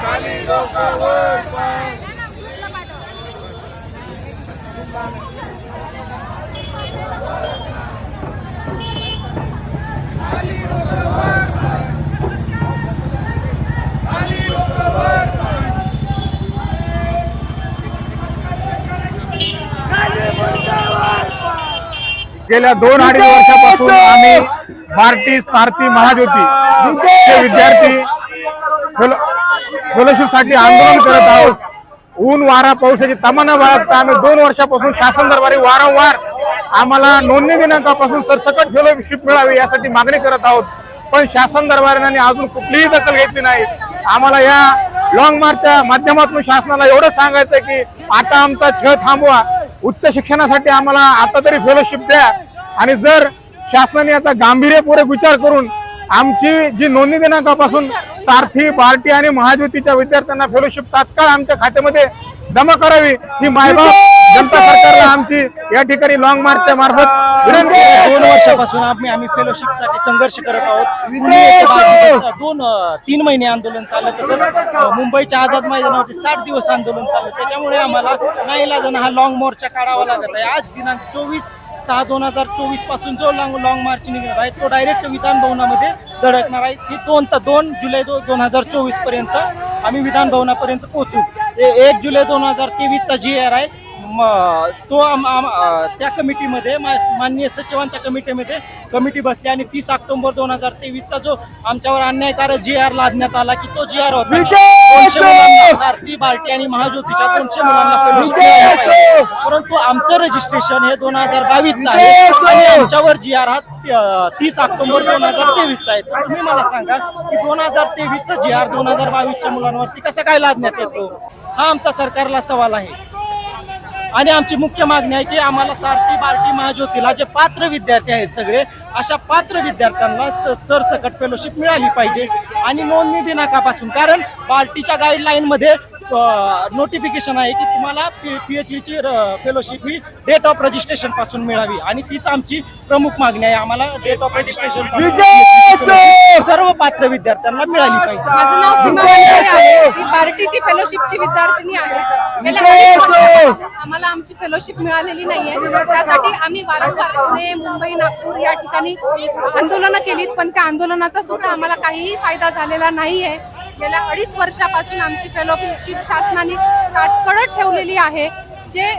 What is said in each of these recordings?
खाली लोक वर पाय गेल्या दोन अडीच वर्षापासून आम्ही भारती सारथी महाज्योती चे विद्यार्थी फेलोशिपसाठी आंदोलन करत आहोत. ऊन वारा पावसाची तमाना बाळगता आम्ही. दोन वर्षापासून शासन दरबारी वारंवार आम्हाला नोंदणी दिनांकापासून सरसकट फेलोशिप मिळावी यासाठी मागणी करत आहोत. पण शासन दरबाराने अजून कुठलीही दखल घेतली नाही. आम्हाला या लॉंग मार्चच्या माध्यमातून शासनाला एवढं सांगायचं की आता आमचा छळ थांबवा. उच्च शिक्षणासाठी आम्हाला आता तरी फेलोशिप द्या. आणि जर शासनाने याचा गांभीर्यपूर्वक विचार करून आमची जी नोंदणी दिनांकापासून सारथी बार्टी आणि महाज्योतीच्या विद्यार्थ्यांना फेलोशिप तात्काळ आमच्या खात्यामध्ये जमा करावी ही मायबाप जनता सरकार आमची या ठिकाणी लॉंग मार्चच्या मार्फत विनंती. दोन वर्षापासून आम्ही आम्ही फेलोशिपसाठी संघर्ष करत आहोत. पुणे येथे बाकीचे दोन अं, तीन महिने आंदोलन चाललं तसंच अं, मुंबईच्या आझाद मैदानावरती साठ दिवस आंदोलन चाललं. त्याच्यामुळे आम्हाला नाईलाजानं हा लॉंग मोर्चा काढावा लागत आहे. आज दिनांक चोवीस सहा दोन हजार चोवीसपासून जो लॉंग लॉंग मार्च निघणार आहे तो डायरेक्ट विधान भवनामध्ये धडकणार आहे. ती दोन दोन जुलै दो दोन हजार चोवीसपर्यंत आम्ही विधान भवनापर्यंत पोहोचू. ए- एक जुलै दोन हजार तेवीसचा जी आर आहे तो आम- आम- त्या कमिटीमध्ये माननीय सचिवांच्या कमिटीमध्ये कमिटी बसली आणि तीस ऑक्टोबर दोन हजार तेवीसचा जो आमच्यावर अन्यायकारक जी आर लादण्यात आला की तो जी आर होता दोनशे मुलांना सारथी बार्टी आणि महाज्योतीच्या दोनशे मुलांना. परंतु आमचं रजिस्ट्रेशन हे दोन हजार बावीसचं आहे. आणि आमच्यावर जी आर हा तीस ऑक्टोबर दोन हजार तेवीसचा आहे. तर तुम्ही मला सांगा की दोन हजार तेवीसचा जी आर दोन हजार बावीसच्या मुलांवरती कसा काय लादण्यात येतो? हा आमचा सरकारला सवाल आहे. आणि आमची मुख्य मागणी आहे की आम्हाला सारथी बार्टी महाज्योतीला जे पात्र विद्यार्थी आहेत सगळे अशा पात्र विद्यार्थ्यांना सरसकट फेलोशिप मिळाली पाहिजे. आणि नोंदणी दिनांकापासून कारण बार्टीच्या गाईडलाईनमध्ये नोटिफिकेशन आहे की तुम्हाला पी एच ची फेलोशिप ही डेट ऑफ रजिस्ट्रेशनपासून मिळावी. आणि तीच आमची प्रमुख मागणी आहे. आम्हाला डेट ऑफ रजिस्ट्रेशन सर्व पात्र विद्यार्थ्यांना मिळाली पाहिजे. माझं नाव सीमा वानखेडे आहे. मी पार्टीची फेलोशिपची विद्यार्थिनी आहे. आम्हाला आमची फेलोशिप मिळालेली नाहीये. त्यासाठी आम्ही वारंवार पुणे मुंबई नागपूर या ठिकाणी आंदोलनं केलीत. पण त्या आंदोलनाचा सुद्धा आम्हाला काहीही फायदा झालेला नाहीये. गेल्या अडीच वर्षापासून आमची फेलोशिप शासनाने ताटकळत ठेवलेली आहे. जे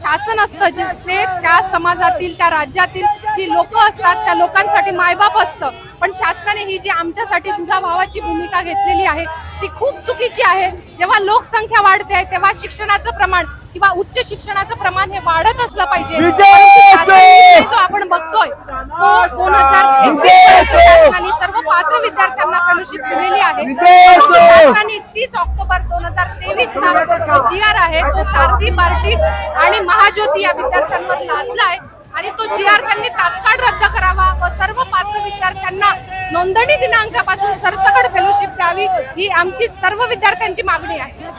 शासन असतं जे ते त्या समाजातील त्या राज्यातील जी लोक असतात त्या लोकांसाठी मायबाप असतं. पण शासनाने ही जी आमच्यासाठी दुधा भावाची भूमिका घेतलेली आहे ती खूप चुकीची आहे. जेव्हा लोकसंख्या वाढते तेव्हा शिक्षणाचं प्रमाण किंवा उच्च शिक्षणाचं प्रमाण हे वाढत असलं पाहिजे. जो आपण बघतोय तो दोन हजार पात्र विद्यार्थ्यांना फेलोशिप दिलेली आहे. शासनाने तीस ऑक्टोबर दोन हजार तेवीस चा जी आर आहे तो सारथी पार्टी आणि महाज्योती या विद्यार्थ्यांवर लादला आहे. आणि तो जी आर त्यांनी तात्काळ रद्द करावा व सर्व पात्र विद्यार्थ्यांना नोंदणी दिनांकापासून सरसकट फेलोशिप द्यावी ही आमची सर्व विद्यार्थ्यांची मागणी आहे.